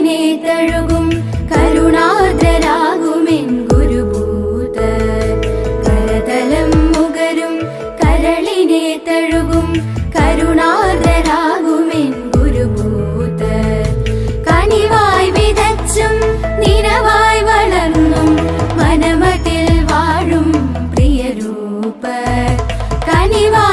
കരളിനെ തഴുകും കരുണാദ്രരാകുമെൻ ഗുരുഭൂത കരതലം മുകരും കരളിനെ തഴുകും കരുണാദ്രരാകുമെൻ ഗുരുഭൂത കനിവായി വിതച്ചും നിനവായി വളർന്നും മനമതിൽ വാഴും പ്രിയരൂപ കനിവായി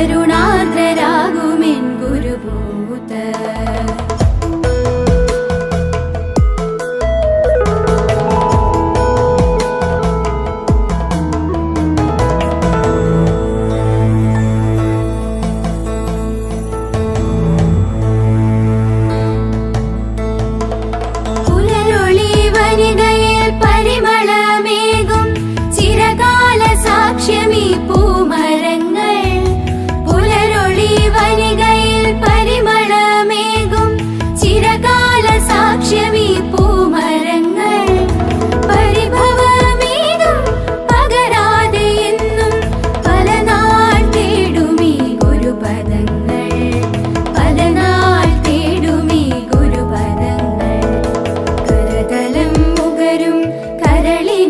കരുണാർദ്രരാകുമെൻ പരിമളമേകും ചിരകാല സാക്ഷ്യമീ പൂമരങ്ങൾ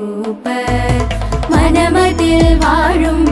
ரூப மனமதில் வாழும்